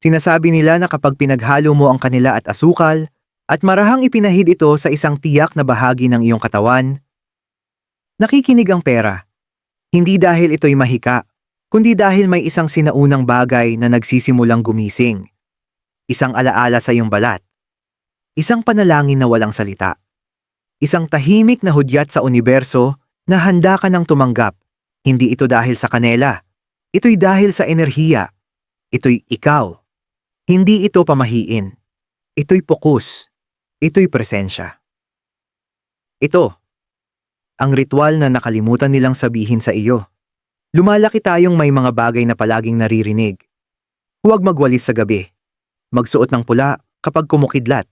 Sinasabi nila na kapag pinaghalo mo ang kanila at asukal, at marahang ipinahid ito sa isang tiyak na bahagi ng iyong katawan, nakikinig ang pera. Hindi dahil ito'y mahika, kundi dahil may isang sinaunang bagay na nagsisimulang gumising. Isang alaala sa iyong balat. Isang panalangin na walang salita. Isang tahimik na hudyat sa universo na handa ka ng tumanggap. Hindi ito dahil sa kanela. Ito'y dahil sa enerhiya. Ito'y ikaw. Hindi ito pamahiin. Ito'y pokus. Ito'y presensya. Ito. Ang ritual na nakalimutan nilang sabihin sa iyo. Lumalaki tayong may mga bagay na palaging naririnig. Huwag magwalis sa gabi. Magsuot ng pula kapag kumukidlat.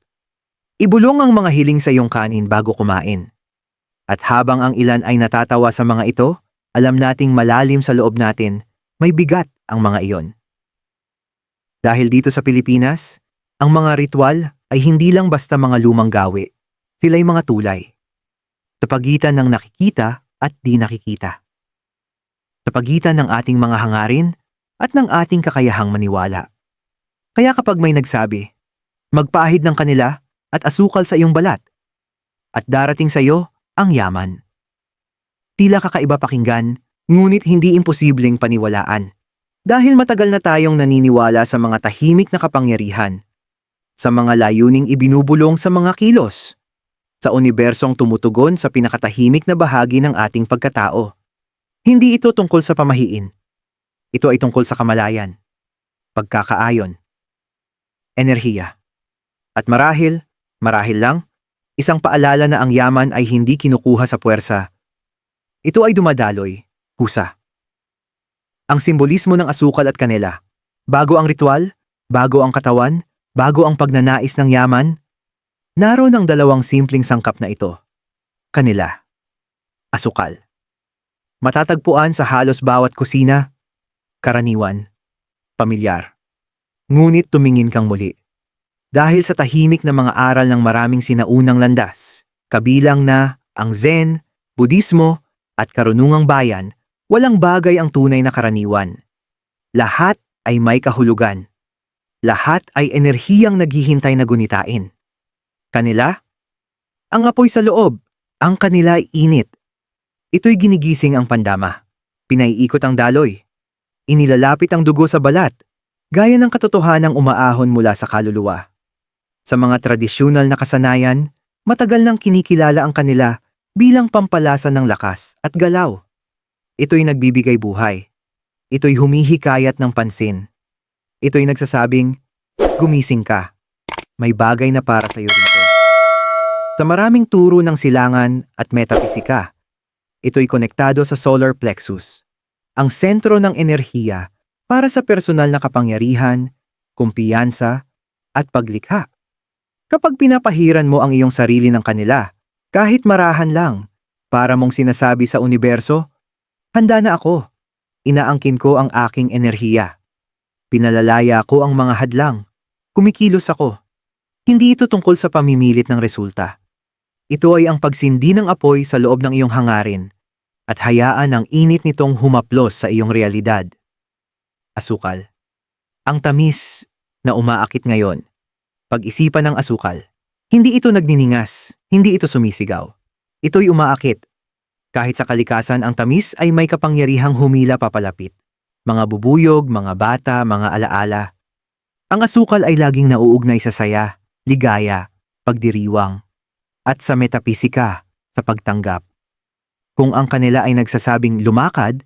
Ibulong ang mga hiling sa iyong kanin bago kumain. At habang ang ilan ay natatawa sa mga ito, alam nating malalim sa loob natin, may bigat ang mga iyon. Dahil dito sa Pilipinas, ang mga ritual ay hindi lang basta mga lumang gawi. Sila'y mga tulay. Sa pagitan ng nakikita at di nakikita. Sa pagitan ng ating mga hangarin at ng ating kakayahang maniwala. Kaya kapag may nagsabi, magpaahid ng kanila at asukal sa iyong balat. At darating sa iyo ang yaman. Tila kakaiba pakinggan, ngunit hindi imposibleng paniwalaan. Dahil matagal na tayong naniniwala sa mga tahimik na kapangyarihan, sa mga layuning ibinubulong sa mga kilos, sa unibersong tumutugon sa pinakatahimik na bahagi ng ating pagkatao. Hindi ito tungkol sa pamahiin. Ito ay tungkol sa kamalayan, pagkakaayon, enerhiya. At marahil, marahil lang, isang paalala na ang yaman ay hindi kinukuha sa puwersa. Ito ay dumadaloy, kusa. Ang simbolismo ng asukal at kanela. Bago ang ritual, bago ang katawan, bago ang pagnanais ng yaman, naroon ang dalawang simpleng sangkap na ito. Kanila. Asukal. Matatagpuan sa halos bawat kusina, karaniwan, pamilyar. Ngunit tumingin kang muli. Dahil sa tahimik na mga aral ng maraming sinaunang landas, kabilang na ang Zen, Budismo, at karunungang bayan, walang bagay ang tunay na karaniwan. Lahat ay may kahulugan. Lahat ay enerhiyang naghihintay na gunitain. Kanila? Ang apoy sa loob. Ang kanila ay init. Ito'y ginigising ang pandama. Pinaiikot ang daloy. Inilalapit ang dugo sa balat, gaya ng katotohanang umaahon mula sa kaluluwa. Sa mga tradisyonal na kasanayan, matagal nang kinikilala ang kanila bilang pampalasa ng lakas at galaw. Ito'y nagbibigay buhay. Ito'y humihikayat ng pansin. Ito'y nagsasabing, gumising ka. May bagay na para sa iyo rito. Sa maraming turo ng silangan at metafisika, ito'y konektado sa solar plexus, ang sentro ng enerhiya para sa personal na kapangyarihan, kumpiyansa, at paglikha. Kapag pinapahiran mo ang iyong sarili ng kanila, kahit marahan lang, para mong sinasabi sa universo, handa na ako. Inaangkin ko ang aking enerhiya. Pinalalaya ko ang mga hadlang. Kumikilos ako. Hindi ito tungkol sa pamimilit ng resulta. Ito ay ang pagsindi ng apoy sa loob ng iyong hangarin at hayaan ang init nitong humaplos sa iyong realidad. Asukal. Ang tamis na umaakit ngayon. Pag-isipan ng asukal. Hindi ito nagniningas, hindi ito sumisigaw. Ito'y umaakit. Kahit sa kalikasan ang tamis ay may kapangyarihang humila papalapit mga bubuyog, mga bata, mga alaala. Ang asukal ay laging nauugnay sa saya, ligaya, pagdiriwang, at sa metapisika, sa pagtanggap. Kung ang kanila ay nagsasabing lumakad,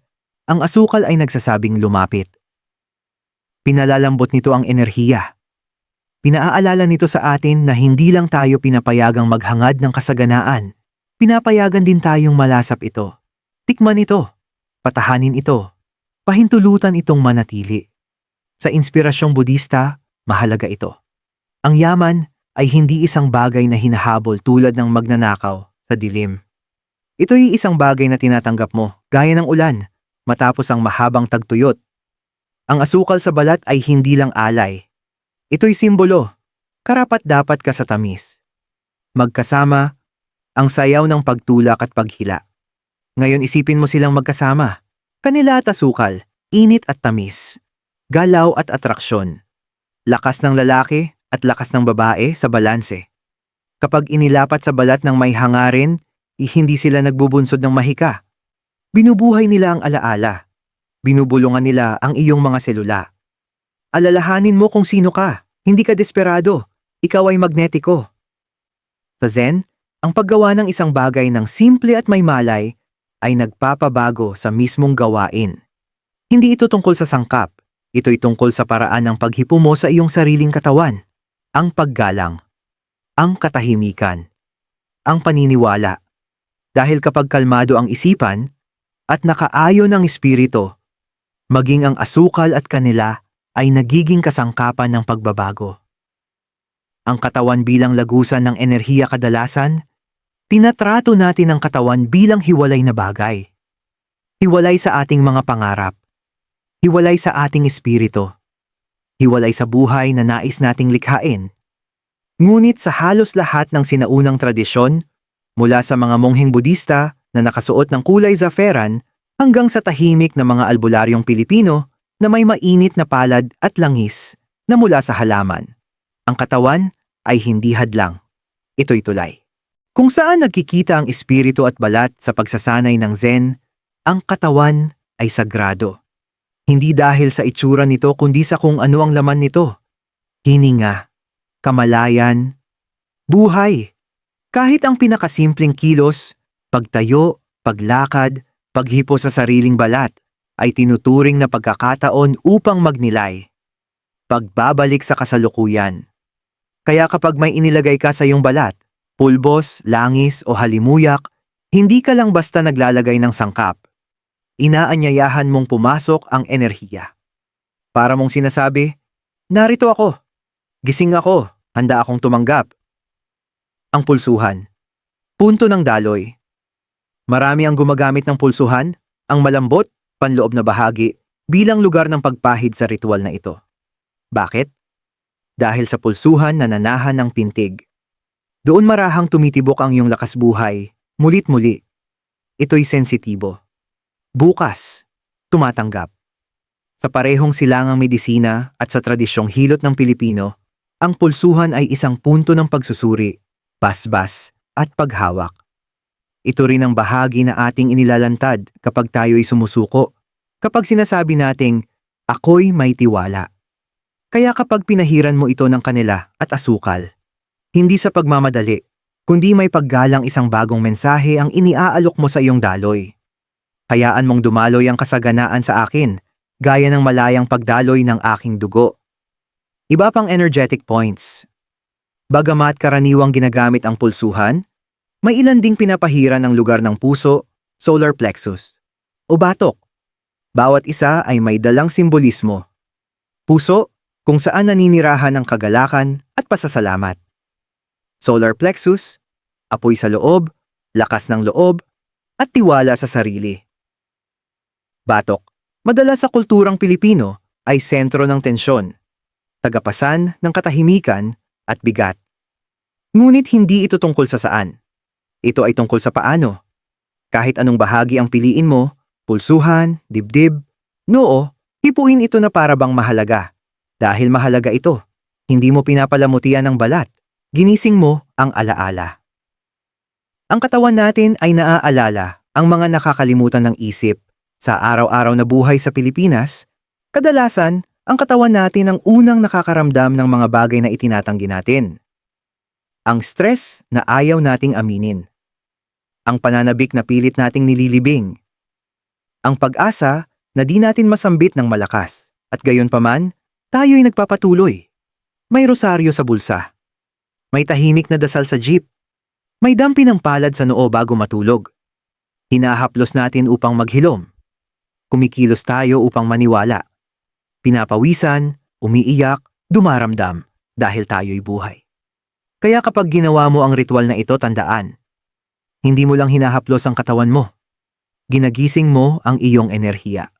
ang asukal ay nagsasabing lumapit. Pinalalambot nito ang enerhiya. Pinaaalala nito sa atin na hindi lang tayo pinapayagang maghangad ng kasaganaan, pinapayagan din tayong malasap ito. Tikman ito, patahanin ito, pahintulutan itong manatili. Sa inspirasyong Budista, mahalaga ito. Ang yaman ay hindi isang bagay na hinahabol tulad ng magnanakaw sa dilim. Ito'y isang bagay na tinatanggap mo, gaya ng ulan, matapos ang mahabang tagtuyot. Ang asukal sa balat ay hindi lang alay. Ito'y simbolo, karapat dapat ka sa tamis. Magkasama, ang sayaw ng pagtulak at paghila. Ngayon isipin mo silang magkasama. Kanila at asukal, init at tamis, galaw at atraksyon. lakas ng lalaki at lakas ng babae sa balanse. Kapag inilapat sa balat ng may hangarin, hindi sila nagbubunsod ng mahika. Binubuhay nila ang alaala. Binubulungan nila ang iyong mga selula. Alalahanin mo kung sino ka. Hindi ka desperado. Ikaw ay magnetiko. Sa Zen, ang paggawa ng isang bagay ng simple at may malay ay nagpapabago sa mismong gawain. Hindi ito tungkol sa sangkap. Ito'y tungkol sa paraan ng paghipo mo sa iyong sariling katawan. Ang paggalang. Ang katahimikan. Ang paniniwala. Dahil kapag kalmado ang isipan at nakaayon ang espiritu, maging ang asukal at kanila ay nagiging kasangkapan ng pagbabago. Ang katawan bilang lagusan ng enerhiya kadalasan, tinatrato natin ang katawan bilang hiwalay na bagay. Hiwalay sa ating mga pangarap. Hiwalay sa ating espiritu. Hiwalay sa buhay na nais nating likhain. Ngunit sa halos lahat ng sinaunang tradisyon, mula sa mga mongheng Budista na nakasuot ng kulay zaferan hanggang sa tahimik na mga albularyong Pilipino na may mainit na palad at langis na mula sa halaman. Ang katawan ay hindi hadlang. Ito'y tulay. Kung saan nagkikita ang espiritu at balat sa pagsasanay ng Zen, ang katawan ay sagrado. Hindi dahil sa itsura nito kundi sa kung ano ang laman nito. Hininga, kamalayan, buhay. Kahit ang pinakasimpleng kilos, pagtayo, paglakad, paghipo sa sariling balat, ay tinuturing na pagkakataon upang magnilay. Pagbabalik sa kasalukuyan. Kaya kapag may inilagay ka sa iyong balat, pulbos, langis o halimuyak, hindi ka lang basta naglalagay ng sangkap. Inaanyayahan mong pumasok ang enerhiya. Para mong sinasabi, narito ako. Gising ako, handa akong tumanggap. Ang pulsuhan. Punto ng daloy. Marami ang gumagamit ng pulsuhan, ang malambot, panloob na bahagi, bilang lugar ng pagpahid sa ritual na ito. Bakit? Dahil sa pulsuhan na nanahan ng pintig. Doon marahang tumitibok ang iyong lakas buhay, mulit-muli. Ito'y sensitibo. Bukas, tumatanggap. Sa parehong silangang medisina at sa tradisyong hilot ng Pilipino, ang pulsuhan ay isang punto ng pagsusuri, basbas, at paghawak. Ito rin ang bahagi na ating inilalantad kapag tayo'y sumusuko, kapag sinasabi nating, ako'y may tiwala. Kaya kapag pinahiran mo ito ng kanila at asukal, hindi sa pagmamadali, kundi may paggalang isang bagong mensahe ang iniaalok mo sa iyong daloy. Hayaan mong dumaloy ang kasaganaan sa akin, gaya ng malayang pagdaloy ng aking dugo. Iba pang energetic points. Bagamat karaniwang ginagamit ang pulsuhan, may ilan ding pinapahiran ng lugar ng puso, solar plexus, o batok. Bawat isa ay may dalang simbolismo. Puso, kung saan naninirahan ang kagalakan at pasasalamat. Solar plexus, apoy sa loob, lakas ng loob, at tiwala sa sarili. Batok, madalas sa kulturang Pilipino ay sentro ng tensyon, tagapasan ng katahimikan at bigat. Ngunit hindi ito tungkol sa saan. Ito ay tungkol sa paano. Kahit anong bahagi ang piliin mo, pulsuhan, dibdib, noo, hipuin ito na para bang mahalaga. Dahil mahalaga ito, hindi mo pinapalamutian ng balat, ginising mo ang alaala. Ang katawan natin ay naaalala ang mga nakakalimutan ng isip. Sa araw-araw na buhay sa Pilipinas, kadalasan ang katawan natin ang unang nakakaramdam ng mga bagay na itinatanggi natin. Ang stress na ayaw nating aminin. Ang pananabik na pilit nating nililibing. Ang pag-asa na di natin masambit ng malakas. At gayon paman, tayo'y nagpapatuloy. May rosaryo sa bulsa. May tahimik na dasal sa jeep. May dampi ng palad sa noo bago matulog. Hinahaplos natin upang maghilom. Kumikilos tayo upang maniwala. Pinapawisan, umiiyak, dumaramdam dahil tayo'y buhay. Kaya kapag ginawa mo ang ritual na ito, tandaan. Hindi mo lang hinahaplos ang katawan mo. Ginagising mo ang iyong enerhiya.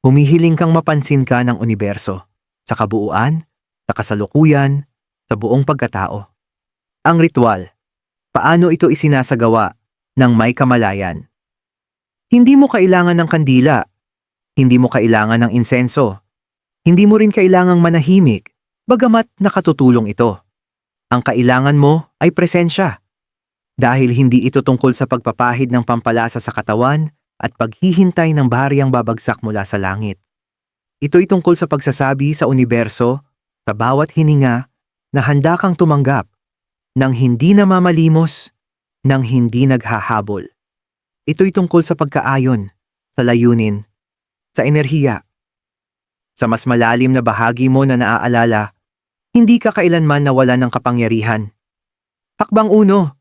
Humihiling kang mapansin ka ng universo, sa kabuuan, sa kasalukuyan, sa buong pagkatao. Ang ritual, paano ito isinasagawa ng may kamalayan? Hindi mo kailangan ng kandila, hindi mo kailangan ng insenso, hindi mo rin kailangang manahimik, Bagamat nakatutulong ito. Ang kailangan mo ay presensya. Dahil hindi ito tungkol sa pagpapahid ng pampalasa sa katawan at paghihintay ng baharyang babagsak mula sa langit. Ito'y tungkol sa pagsasabi sa universo, sa bawat hininga, na handa kang tumanggap, nang hindi namamalimos, nang hindi naghahabol. Ito'y tungkol sa pagkaayon, sa layunin, sa enerhiya. Sa mas malalim na bahagi mo na naaalala, hindi ka kailanman nawala ng kapangyarihan. Hakbang uno,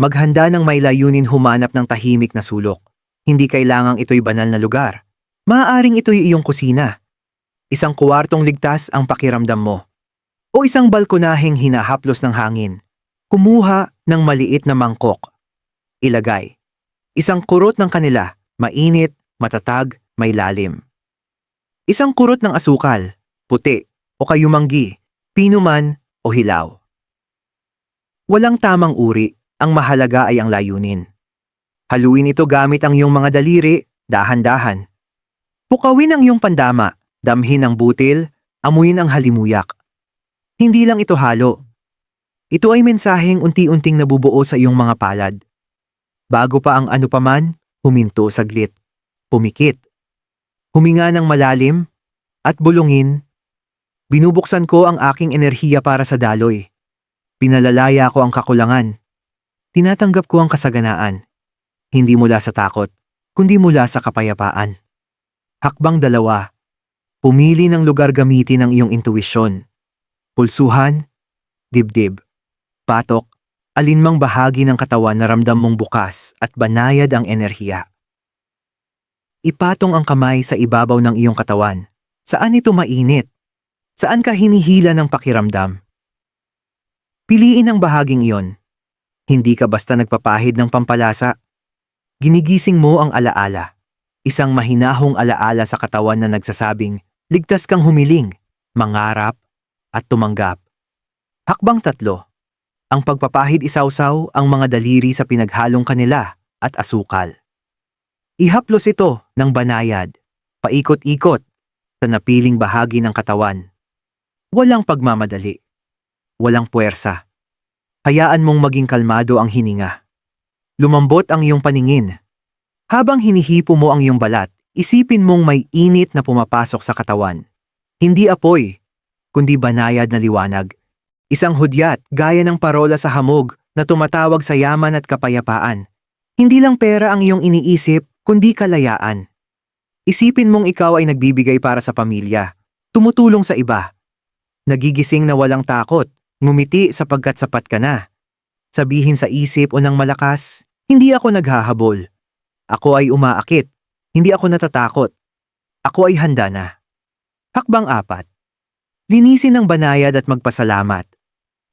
maghanda ng may layunin humanap ng tahimik na sulok. Hindi kailangang ito'y banal na lugar. Maaaring ito'y iyong kusina. Isang kuwartong ligtas ang pakiramdam mo. O isang balkonaheng hinahaplos ng hangin. Kumuha ng maliit na mangkok. Ilagay. Isang kurot ng kanila, mainit, matatag, may lalim. Isang kurot ng asukal, puti, o kayumanggi, pinuman o hilaw. Walang tamang uri, ang mahalaga ay ang layunin. Haluin ito gamit ang iyong mga daliri, dahan-dahan. Pukawin ang iyong pandama, damhin ang butil, amuyin ang halimuyak. Hindi lang ito halo. Ito ay mensaheng unti-unting nabubuo sa iyong mga palad. Bago pa ang ano paman, huminto saglit. Pumikit. Huminga ng malalim at bulungin. Binubuksan ko ang aking enerhiya para sa daloy. Pinalalaya ko ang kakulangan. Tinatanggap ko ang kasaganaan. Hindi mula sa takot, kundi mula sa kapayapaan. Hakbang dalawa. Pumili ng lugar gamitin ang iyong intuwisyon. Pulsuhan, dibdib, patok, alinmang bahagi ng katawan na ramdam mong bukas at banayad ang enerhiya. Ipatong ang kamay sa ibabaw ng iyong katawan. Saan ito mainit? Saan ka hinihila ng pakiramdam? Piliin ang bahaging iyon. Hindi ka basta nagpapahid ng pampalasa. Ginigising mo ang alaala. Isang mahinahong alaala sa katawan na nagsasabing, ligtas kang humiling, mangarap, at tumanggap. Hakbang tatlo. Ang pagpapahid isawsaw ang mga daliri sa pinaghalong kanila at asukal. Ihaplos ito ng banayad, paikot-ikot, sa napiling bahagi ng katawan. Walang pagmamadali. Walang puwersa. Hayaan mong maging kalmado ang hininga. Lumambot ang iyong paningin. Habang hinihipo mo ang iyong balat, isipin mong may init na pumapasok sa katawan. Hindi apoy, kundi banayad na liwanag. Isang hudyat gaya ng parola sa hamog na tumatawag sa yaman at kapayapaan. Hindi lang pera ang iyong iniisip, kundi kalayaan. Isipin mong ikaw ay nagbibigay para sa pamilya, tumutulong sa iba. Nagigising na walang takot, ngumiti sapagkat sapat ka na. Sabihin sa isip o ng malakas, hindi ako naghahabol. Ako ay umaakit, hindi ako natatakot. Ako ay handa na. Hakbang apat. Linisin ang banayad at magpasalamat.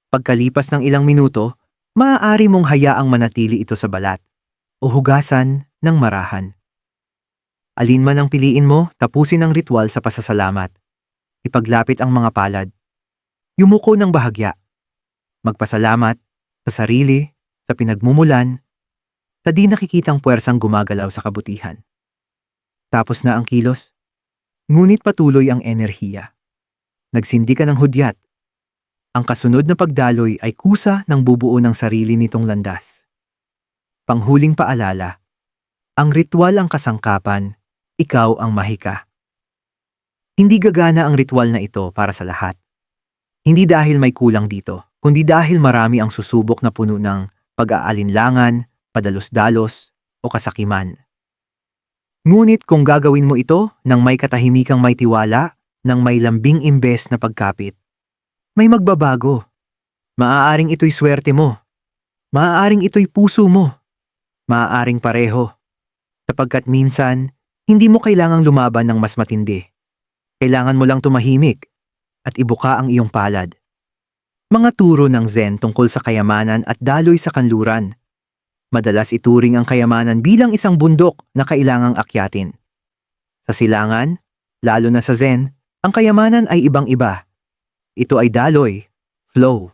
Pagkalipas ng ilang minuto, maaari mong hayaang manatili ito sa balat o hugasan ng marahan. Alin man ang piliin mo, tapusin ang ritual sa pasasalamat. Ipaglapit ang mga palad. Yumuko ng bahagya. Magpasalamat sa sarili, sa pinagmumulan, sa di nakikitang puwersang gumagalaw sa kabutihan. Tapos na ang kilos. Ngunit patuloy ang enerhiya. Nagsindi ka ng hudyat. Ang kasunod na pagdaloy ay kusa ng bubuo ng sarili nitong landas. Panghuling paalala, ang ritual ang kasangkapan, ikaw ang mahika. Hindi gagana ang ritual na ito para sa lahat. Hindi dahil may kulang dito, kundi dahil marami ang susubok na puno ng pag-aalinlangan, padalos-dalos, o kasakiman. Ngunit kung gagawin mo ito nang may katahimikang may tiwala, nang may lambing imbes na pagkapit, may magbabago. Maaaring ito'y swerte mo. Maaaring ito'y puso mo. Maaaring pareho. Sapagkat minsan, hindi mo kailangang lumaban ng mas matindi. Kailangan mo lang tumahimik at ibuka ang iyong palad. Mga turo ng Zen tungkol sa kayamanan at daloy sa kanluran. Madalas ituring ang kayamanan bilang isang bundok na kailangang akyatin. Sa silangan, lalo na sa Zen, ang kayamanan ay ibang-iba. Ito ay daloy, flow.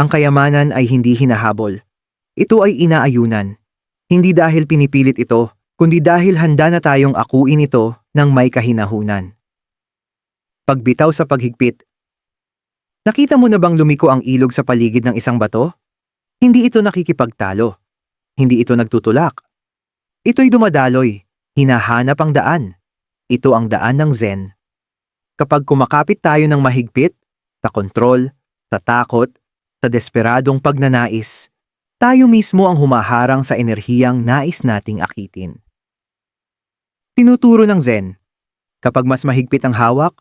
Ang kayamanan ay hindi hinahabol. Ito ay inaayunan. Hindi dahil pinipilit ito, kundi dahil handa na tayong akuin ito ng may kahinahunan. Pagbitaw sa paghigpit, Nakita mo na bang lumiko ang ilog sa paligid ng isang bato? Hindi ito nakikipagtalo. Hindi ito nagtutulak. Ito'y dumadaloy. Hinahanap ang daan. Ito ang daan ng Zen. Kapag kumakapit tayo ng mahigpit, sa kontrol, sa takot, sa desperadong pagnanais, tayo mismo ang humaharang sa enerhiyang nais nating akitin. Tinuturo ng Zen, kapag mas mahigpit ang hawak,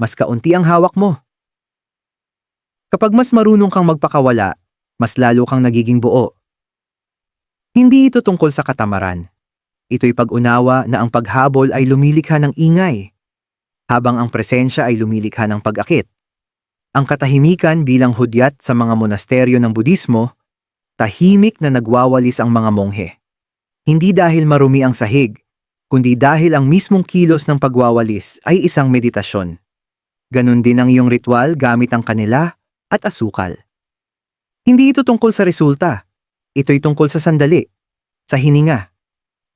mas kaunti ang hawak mo. Kapag mas marunong kang magpakawala, mas lalo kang nagiging buo. Hindi ito tungkol sa katamaran. Ito'y pag-unawa na ang paghabol ay lumilikha ng ingay, habang ang presensya ay lumilikha ng pag-akit. Ang katahimikan bilang hudyat sa mga monasteryo ng Budismo, tahimik na nagwawalis ang mga monghe. Hindi dahil marumi ang sahig, kundi dahil ang mismong kilos ng pagwawalis ay isang meditasyon. Ganon din ang iyong ritual gamit ang kanila at asukal. Hindi ito tungkol sa resulta. Ito'y tungkol sa sandali, sa hininga,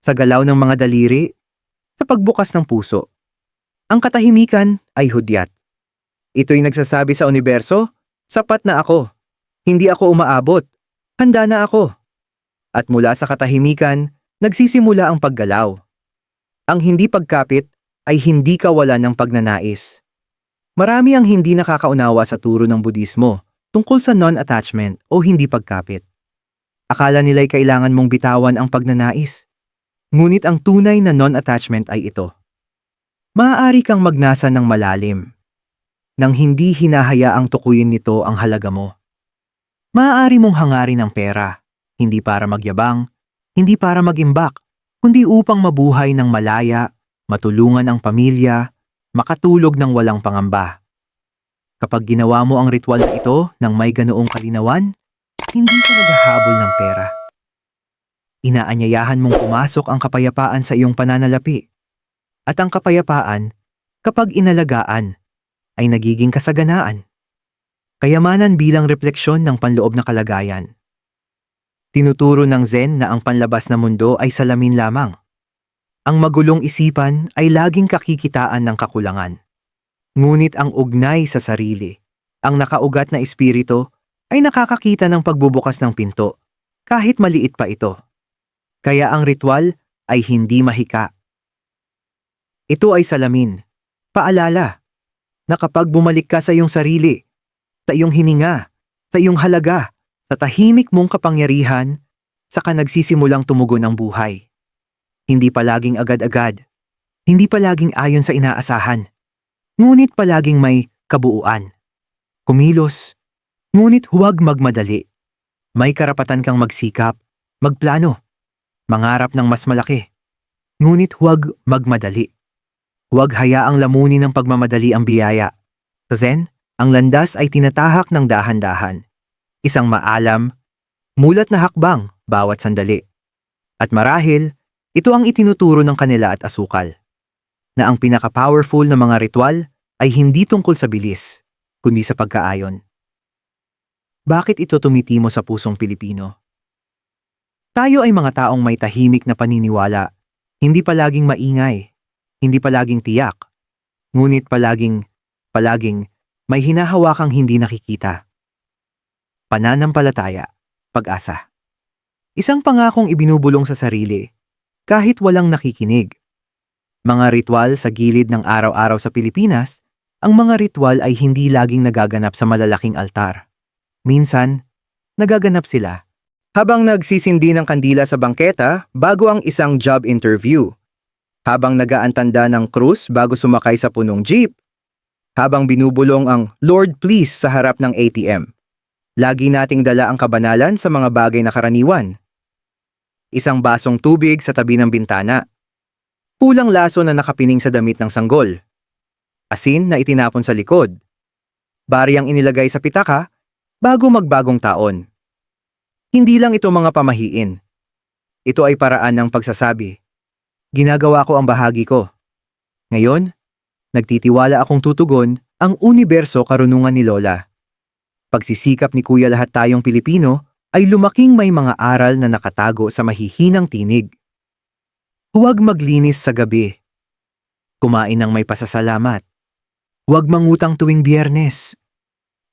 sa galaw ng mga daliri, sa pagbukas ng puso. Ang katahimikan ay hudyat. Ito'y nagsasabi sa universo, sapat na ako. Hindi ako umaabot. Handa na ako. At mula sa katahimikan, nagsisimula ang paggalaw. Ang hindi pagkapit ay hindi kawalan ng pagnanais. Marami ang hindi nakakaunawa sa turo ng Budismo tungkol sa non-attachment o hindi pagkapit. Akala nila'y kailangan mong bitawan ang pagnanais. Ngunit ang tunay na non-attachment ay ito. Maaari kang magnasa ng malalim nang hindi hinahayaang tukuyin nito ang halaga mo. Maaari mong hangarin ang pera, hindi para magyabang, hindi para magimbak, kundi upang mabuhay ng malaya, matulungan ang pamilya, makatulog ng walang pangamba. Kapag ginawa mo ang ritual na ito ng may ganoong kalinawan, hindi ka naghahabol ng pera. Inaanyayahan mong pumasok ang kapayapaan sa iyong pananalapi. At ang kapayapaan, kapag inalagaan, ay nagiging kasaganaan. Kayamanan bilang refleksyon ng panloob na kalagayan. Tinuturo ng Zen na ang panlabas na mundo ay salamin lamang. Ang magulong isipan ay laging kakikitaan ng kakulangan. Ngunit ang ugnay sa sarili, ang nakaugat na espiritu, ay nakakakita ng pagbubukas ng pinto, kahit maliit pa ito. Kaya ang ritual ay hindi mahika. Ito ay salamin, paalala, na kapag bumalik ka sa iyong sarili, sa iyong hininga, sa iyong halaga, sa tahimik mong kapangyarihan, saka nagsisimulang tumugon ang buhay. Hindi palaging agad-agad, hindi palaging ayon sa inaasahan, ngunit palaging may kabuuan. Kumilos, ngunit huwag magmadali. May karapatan kang magsikap, magplano, mangarap ng mas malaki. Ngunit huwag magmadali. Huwag hayaang lamunin ng pagmamadali ang biyaya. Sa Zen, ang landas ay tinatahak ng dahan-dahan. Isang maalam, mulat na hakbang bawat sandali. At marahil, ito ang itinuturo ng kanila at asukal. Na ang pinaka-powerful na mga ritual ay hindi tungkol sa bilis, kundi sa pagkaayon. Bakit ito tumitimo sa pusong Pilipino? Tayo ay mga taong may tahimik na paniniwala, hindi palaging maingay, hindi palaging tiyak, ngunit palaging, palaging may hinahawakang hindi nakikita. Pananampalataya, pag-asa. Isang pangakong ibinubulong sa sarili, kahit walang nakikinig. Mga ritual sa gilid ng araw-araw sa Pilipinas, ang mga ritual ay hindi laging nagaganap sa malalaking altar. Minsan, nagaganap sila habang nagsisindi ng kandila sa bangketa bago ang isang job interview. Habang nagaantanda ng krus bago sumakay sa punong jeep. Habang binubulong ang Lord please sa harap ng ATM. Lagi nating dala ang kabanalan sa mga bagay na karaniwan. Isang basong tubig sa tabi ng bintana. Pulang laso na nakapining sa damit ng sanggol. Asin na itinapon sa likod. Bariyang inilagay sa pitaka bago magbagong taon. Hindi lang ito mga pamahiin. Ito ay paraan ng pagsasabi. Ginagawa ko ang bahagi ko. Ngayon, nagtitiwala akong tutugon ang universo karunungan ni Lola. Pagsisikap ni Kuya lahat tayong Pilipino ay lumaking may mga aral na nakatago sa mahihinang tinig. Huwag maglinis sa gabi. Kumain ng may pasasalamat. Huwag mangutang tuwing biyernes.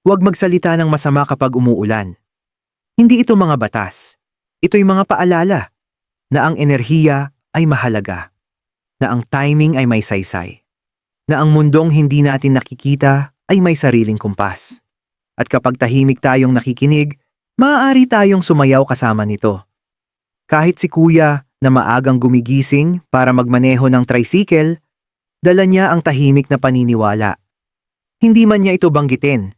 Huwag magsalita ng masama kapag umuulan. Hindi ito mga batas. Ito'y mga paalala na ang enerhiya ay mahalaga, na ang timing ay may saysay, na ang mundong hindi natin nakikita ay may sariling kumpas. At kapag tahimik tayong nakikinig, maaari tayong sumayaw kasama nito. Kahit si kuya na maagang gumigising para magmaneho ng tricycle, dala niya ang tahimik na paniniwala. Hindi man niya ito banggitin.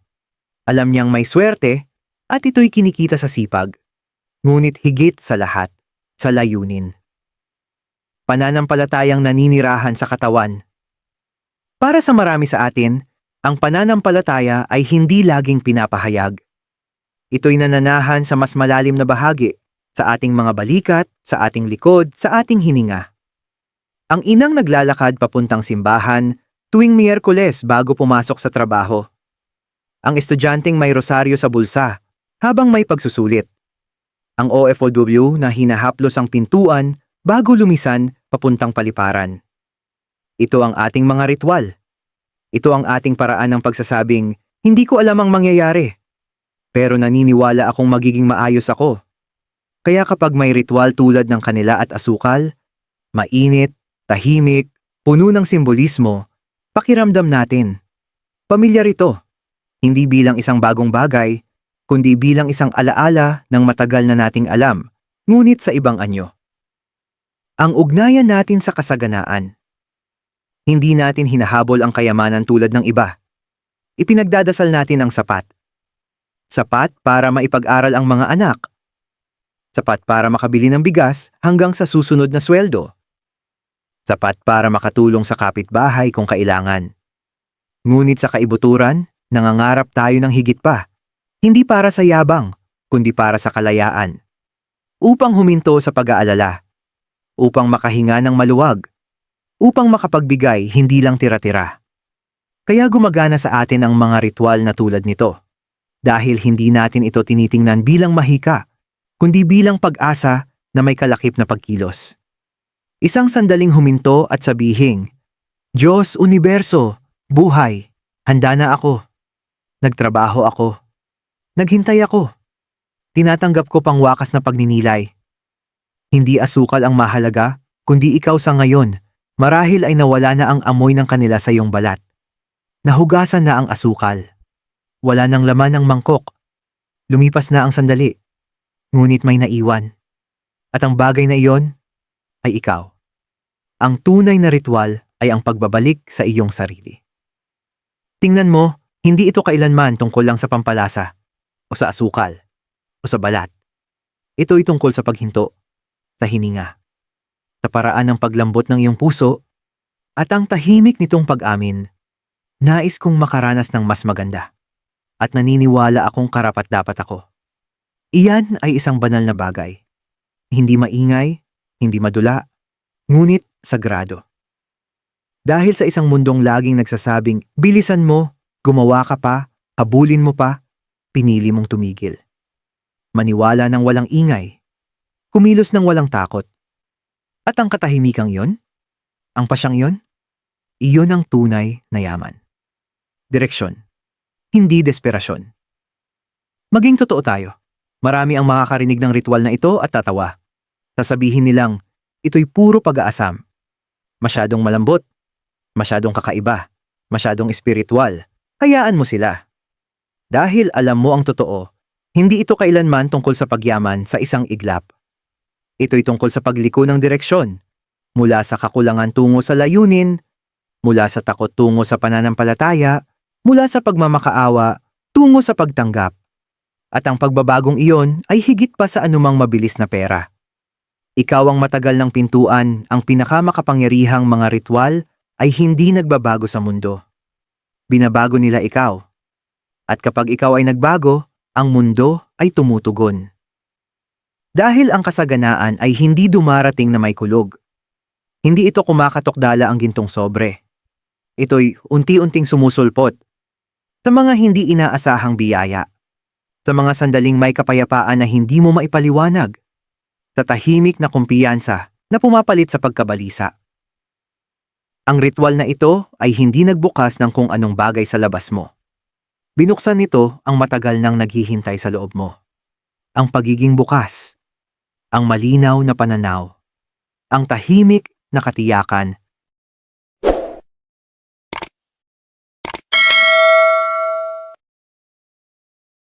Alam niyang may swerte at ito'y kinikita sa sipag. Ngunit higit sa lahat, sa layunin. Pananampalatayang naninirahan sa katawan. Para sa marami sa atin, ang pananampalataya ay hindi laging pinapahayag. Ito'y nananahan sa mas malalim na bahagi, sa ating mga balikat, sa ating likod, sa ating hininga. Ang inang naglalakad papuntang simbahan tuwing Miyerkules bago pumasok sa trabaho. Ang estudyanteng may rosaryo sa bulsa habang may pagsusulit. Ang OFW na hinahaplos ang pintuan bago lumisan papuntang paliparan. Ito ang ating mga ritual. Ito ang ating paraan ng pagsasabing, hindi ko alam ang mangyayari. Pero naniniwala akong magiging maayos ako. Kaya kapag may ritual tulad ng kanila at asukal, mainit, tahimik, puno ng simbolismo, pakiramdam natin. Pamilyar ito. Hindi bilang isang bagong bagay, kundi bilang isang alaala ng matagal na nating alam, ngunit sa ibang anyo. Ang ugnayan natin sa kasaganaan. Hindi natin hinahabol ang kayamanan tulad ng iba. Ipinagdadasal natin ang sapat. Sapat para maipag-aral ang mga anak. Sapat para makabili ng bigas hanggang sa susunod na sweldo. Sapat para makatulong sa kapitbahay kung kailangan. Ngunit sa kaibuturan, nangangarap tayo ng higit pa. Hindi para sa yabang, kundi para sa kalayaan. Upang huminto sa pag-aalala. Upang makahinga ng maluwag. Upang makapagbigay hindi lang tira-tira. Kaya gumagana sa atin ang mga ritual na tulad nito. Dahil hindi natin ito tinitingnan bilang mahika, kundi bilang pag-asa na may kalakip na pagkilos. Isang sandaling huminto at sabihing, Diyos, Universo, buhay, handa na ako. Nagtrabaho ako. Naghintay ako. Tinatanggap ko pang wakas na pagninilay. Hindi asukal ang mahalaga, kundi ikaw sa ngayon. Marahil ay nawala na ang amoy ng kanila sa iyong balat. Nahugasan na ang asukal. Wala nang laman ang mangkok. Lumipas na ang sandali. Ngunit may naiwan. At ang bagay na iyon ay ikaw. Ang tunay na ritual ay ang pagbabalik sa iyong sarili. Tingnan mo, hindi ito kailanman tungkol lang sa pampalasa, o sa asukal, o sa balat. Ito ay tungkol sa paghinto, sa hininga, sa paraan ng paglambot ng iyong puso, at ang tahimik nitong pag-amin, nais kong makaranas ng mas maganda at naniniwala akong karapat dapat ako. Iyan ay isang banal na bagay. Hindi maingay, hindi madula, ngunit sagrado. Dahil sa isang mundong laging nagsasabing, bilisan mo, gumawa ka pa, habulin mo pa, pinili mong tumigil. Maniwala ng walang ingay, kumilos ng walang takot. At ang katahimikang yon? Ang pasyang yon? Iyon ang tunay na yaman. Direksyon hindi desperasyon. Maging totoo tayo. Marami ang makakarinig ng ritual na ito at tatawa. Sasabihin nilang, ito'y puro pag-aasam. Masyadong malambot. Masyadong kakaiba. Masyadong espiritual. Hayaan mo sila. Dahil alam mo ang totoo, hindi ito kailanman tungkol sa pagyaman sa isang iglap. Ito'y tungkol sa pagliko ng direksyon, mula sa kakulangan tungo sa layunin, mula sa takot tungo sa pananampalataya, mula sa pagmamakaawa tungo sa pagtanggap. At ang pagbabagong iyon ay higit pa sa anumang mabilis na pera. Ikaw ang matagal ng pintuan, ang pinakamakapangyarihang mga ritual ay hindi nagbabago sa mundo. Binabago nila ikaw. At kapag ikaw ay nagbago, ang mundo ay tumutugon. Dahil ang kasaganaan ay hindi dumarating na may kulog. Hindi ito kumakatok dala ang gintong sobre. Ito'y unti-unting sumusulpot sa mga hindi inaasahang biyaya, sa mga sandaling may kapayapaan na hindi mo maipaliwanag, sa tahimik na kumpiyansa na pumapalit sa pagkabalisa. Ang ritual na ito ay hindi nagbukas ng kung anong bagay sa labas mo. Binuksan nito ang matagal nang naghihintay sa loob mo. Ang pagiging bukas, ang malinaw na pananaw, ang tahimik na katiyakan